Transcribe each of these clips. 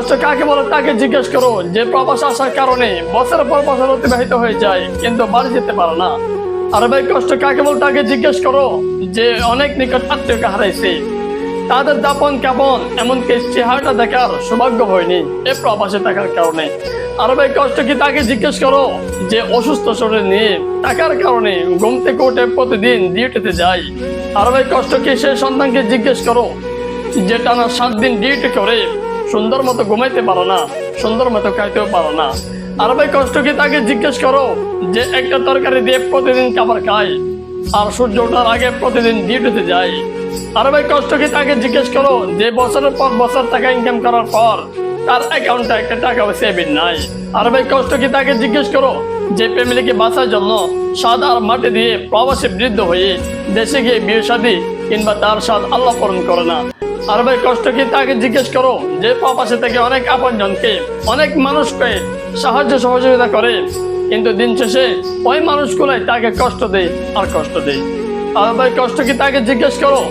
কষ্ট কাকে বলে তাকে জিজ্ঞেস করো? যে প্রবাস আসার কারণে বছরের পর বছর অতিবাহিত হয়ে যায়, কিন্তু বাড়ি যেতে পারে না। আর ভাই, কষ্ট, কাকে বলে তাকে জিজ্ঞেস করো? যে অনেক নিকট আত্মীয়কে হারাইছে। তাদের দাপন কাপন, এমনকি চেহারাটা দেখার সৌভাগ্য হয়নি এ প্রবাসে থাকার কারণে। আর ভাই, কষ্ট কি তাকে জিজ্ঞেস করো? যে অসুস্থ শরীর নিয়ে টাকার কারণে ঘুম থেকে উঠে প্রতিদিন ডিউটিতে যায়। আর ভাই, কষ্ট কি সে সন্তানকে জিজ্ঞেস করো? যে টানা সাত দিন ডিউটি করে সুন্দর মতো ঘুমাইতে পারো না, সুন্দর মতো খাইতেও পারো না। আর ভাই, কষ্ট কি তাকে জিজ্ঞেস করো যে একটা তরকারি দিয়ে প্রতিদিন খাবার খায় আর সূর্য ওঠার আগে প্রতিদিন ডিউটিতে যায় আর ভাই, কষ্ট কি তাকে জিজ্ঞেস করো যে বছরের পর বছর টাকা ইনকাম করার পর তার অ্যাকাউন্টে একটা টাকা সেভিং নাই? আর ভাই, কষ্ট কি তাকে জিজ্ঞেস করো যে ফ্যামিলিকে বাঁচার জন্য স্বাদ আর মাটি দিয়ে প্রবাসী বৃদ্ধ হয়ে দেশে গিয়ে বিয়ে শাদী কিংবা তার স্বাদ আল্লাহ পূরণ করে না? আর ভাই, কষ্ট কি তাকে জিজ্ঞেস করো? যে প্রবাসে থেকে অনেক আপনজনকে অনেক মানুষকে সাহায্য সহযোগিতা করে। কিন্তু দিন শেষে ওই মানুষগুলাই তাকে কষ্ট দেয় আর কষ্ট দেয়। আর ভাই, কষ্ট কি তাকে জিজ্ঞেস করো?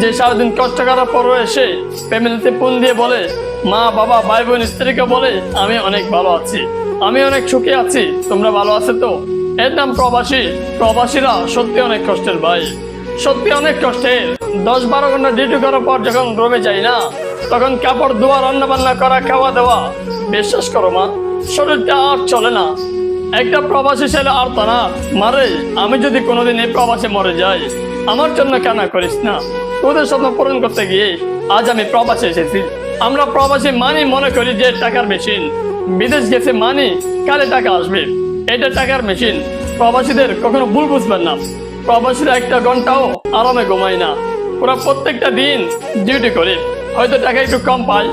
যে সারাদিন কষ্ট করার পর এসে ফ্যামিলিতে ফোন দিয়ে বলে, মা, বাবা ভাই বোন স্ত্রীকে বলে, আমি অনেক ভালো আছি। আমি অনেক সুখী আছি। তোমরা ভালো আছো তো? এর নাম প্রবাসী। প্রবাসীরা সত্যি অনেক কষ্টের ভাই। সত্যি অনেক কষ্টের দশ বারো ঘণ্টা ডিউটি করার পর যখন রোমে যাই না, তখন কাপড় ধোয়া রান্না বান্না করা, খাওয়া দাওয়া। বিশ্বাস করো মা, শরীরটা আর চলে না। একটা প্রবাসী ছেলে আর তারা মারে আমি যদি কোনোদিন এই প্রবাসে মরে যাই, আমার জন্য কেনা করিস না। তোদের স্বপ্ন পূরণ করতে গিয়ে আজ আমি প্রবাসে এসেছি। আমরা প্রবাসী মানি মনে করি যে টাকার মেশিন বিদেশ গেছে মানি, কালে টাকা আসবে। এটা টাকার মেশিন প্রবাসীদের কখনো ভুল বুঝবেন না। প্রবাসীরা একটা ঘন্টাও আরামে ঘুমায় না। ওরা প্রত্যেকটা দিন ডিউটি করে। হয়তো টাকা একটু কম পায়,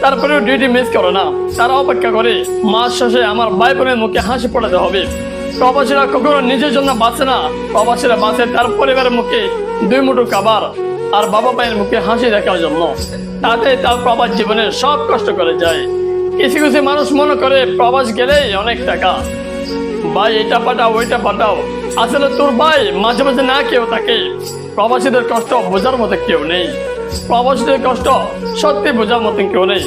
তারপরেও ডিউটি মিস করো না। তারা অপেক্ষা করে, মাস শেষে আমার ভাই বোনের মুখে হাসি পড়াতে হবে। প্রবাসীরা কখনো নিজের জন্য বাঁচে না। প্রবাসীরা বাঁচে তার পরিবারের মুখে দুই মুঠো খাবার আর বাবা মায়ের মুখে হাসি দেখার জন্য। তাতে তার প্রবাস জীবনের সব কষ্ট করে যায়। কিছু কিছু মানুষ মনে করে প্রবাস গেলেই অনেক টাকা। ভাই এটা পাঠাও, ওইটা পাঠাও। আসলে তোর ভাই মাঝে মাঝে না কেউ থাকে। প্রবাসীদের কষ্ট বোঝার মতো কেউ নেই। প্রবাসীদের কষ্ট সত্যি বোঝার মতো কেউ নেই।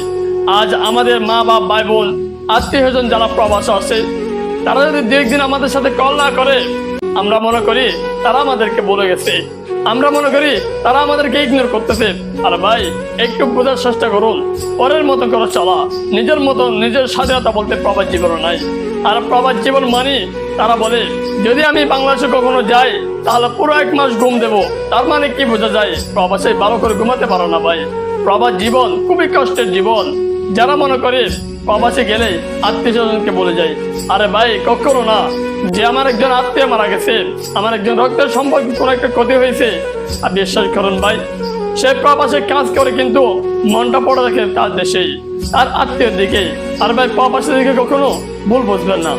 আজ আমাদের মা বাপ, ভাই বোন, আত্মীয় স্বজন যারা প্রবাস আছে, তারা যদি দু একদিন আমাদের সাথে কল না করে, আমরা মনে করি তারা আমাদেরকে বলে গেছে। আমরা মনে করি তারা আমাদেরকে ইগনোর করতেছে। আর ভাই, একটু বোঝার চেষ্টা করুন। পরের মতো করে চলা। নিজের মতো, নিজের স্বাধীনতা বলতে প্রবাস জীবন নাই। আর প্রবাস জীবন মানি? তারা বলে, যদি আমি বাংলাদেশে কখনো যাই, তাহলে পুরো এক মাস ঘুম দেব। তার মানে কি বোঝা যায়? প্রবাসে ভালো করে ঘুমাতে পারো না ভাই। প্রবাস জীবন খুবই কষ্টের জীবন। যারা মনে করে প্রবাসে গেলে আত্মীয় স্বজনকে বলে যায়, আরে ভাই, কখনো না। যে আমার একজন আত্মীয় মারা গেছে, আমার একজন রক্তের সম্পর্কে কোনো একটা ক্ষতি হয়েছে। আর বিশ্বাস করুন ভাই, সে প্রবাসে কাজ করে কিন্তু মনটা পড়ে রাখে তার দেশেই। তার আত্মীয়ের দিকে। আর ভাই প্রবাসের দিকে কখনো ভুল বুঝবেন না।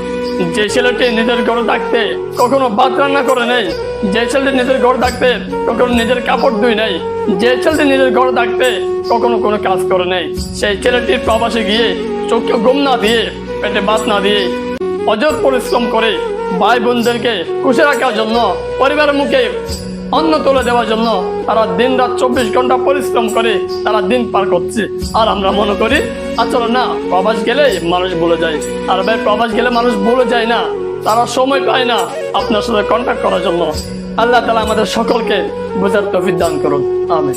যে ছেলেটি নিজের ঘরে থাকতে কখনো ভাত রান্না করে নেই, যে ছেলেটি নিজের ঘরে থাকতে কখনো নিজের কাপড় ধুই নেই, যে ছেলেটি নিজের ঘরে থাকতে কখনো কোনো কাজ করে নেই। সেই ছেলেটি প্রবাসে গিয়ে চোখে ঘুম না দিয়ে, পেটে ভাত না দিয়ে অজর পরিশ্রম করে ভাই বোনদেরকে খুশি রাখার জন্য পরিবারের মুখে অন্ন তুলে দেওয়ার জন্য তারা দিন রাত চব্বিশ ঘণ্টা পরিশ্রম করে তারা দিন পার করছে। আর আমরা মনে করি আসলে না, প্রবাস গেলে মানুষ ভুলে যায়। আর ভাই, প্রবাস গেলে মানুষ ভুলে যায় না। তারা সময় পায় না আপনার সাথে কন্ট্যাক্ট করার জন্য। আল্লাহ তালা আমাদের সকলকে বোঝার তফিক দান করুন। আমি